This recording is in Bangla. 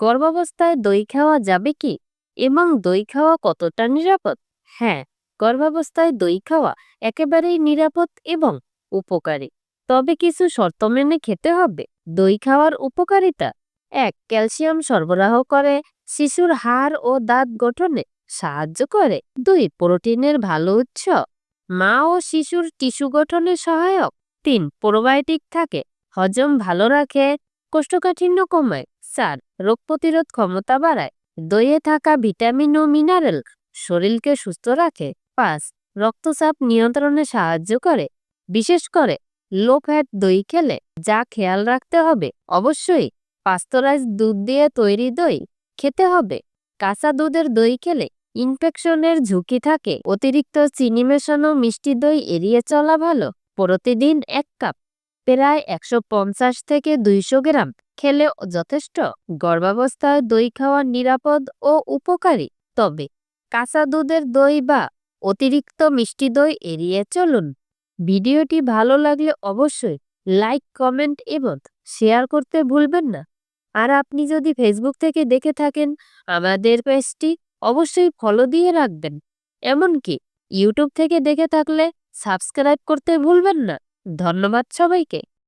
গর্ভাবস্থায় দই খাওয়া যাবে কি? এবং দই খাওয়া কতটা নিরাপদ? হ্যাঁ গর্ভাবস্থায় দই খাওয়া একেবারেই নিরাপদ এবং উপকারী। তবে কিছু শর্ত মেনে খেতে হবে। দই খাওয়ার উপকারিতা? এক, ক্যালসিয়াম সরবরাহ করে, শিশুর হাড় ও দাঁত গঠনে সাহায্য করে। দুই, প্রোটিনের ভালো উৎস। মা ও শিশুর টিস্যু গঠনে সহায়ক। তিন, প্রোবায়োটিক থাকে, হজম ভালো রাখে, কোষ্ঠকাঠিন্য কমায়। চার রোগ প্রতিরোধ ক্ষমতা বাড়ায়। দইয়ে থাকা ভিটামিন ও মিনারেল শরীরকে সুস্থ রাখে। পাঁচ, রক্তচাপ নিয়ন্ত্রণে সাহায্য করে। বিশেষ করে, লো ফ্যাট দই খেলে যা খেয়াল রাখতে হবে। অবশ্যই পাস্তরাইজ দুধ দিয়ে তৈরি দই খেতে হবে। কাঁচা দুধের দই খেলে ইনফেকশনের ঝুঁকি থাকে। অতিরিক্ত চিনি মেশানো মিষ্টি দই এড়িয়ে চলা ভালো। প্রতিদিন এক কাপ। প্রায় একশো পঞ্চাশ থেকে দুইশো গ্রাম। খেলে যথেষ্ট। গর্ভাবস্থায় দই খাওয়া নিরাপদ ও উপকারী। তবে কাঁচা দুধের দই বা অতিরিক্ত মিষ্টি দই এড়িয়ে চলুন। ভিডিওটি ভালো লাগলে অবশ্যই লাইক, কমেন্ট এবং শেয়ার করতে ভুলবেন না। আর আপনি যদি ফেসবুক থেকে দেখে থাকেন, আমাদের পেজটি অবশ্যই ফলো দিয়ে রাখবেন। এমনকি ইউটিউব থেকে দেখে থাকলে সাবস্ক্রাইব করতে ভুলবেন না। ধন্যবাদ সবাইকে।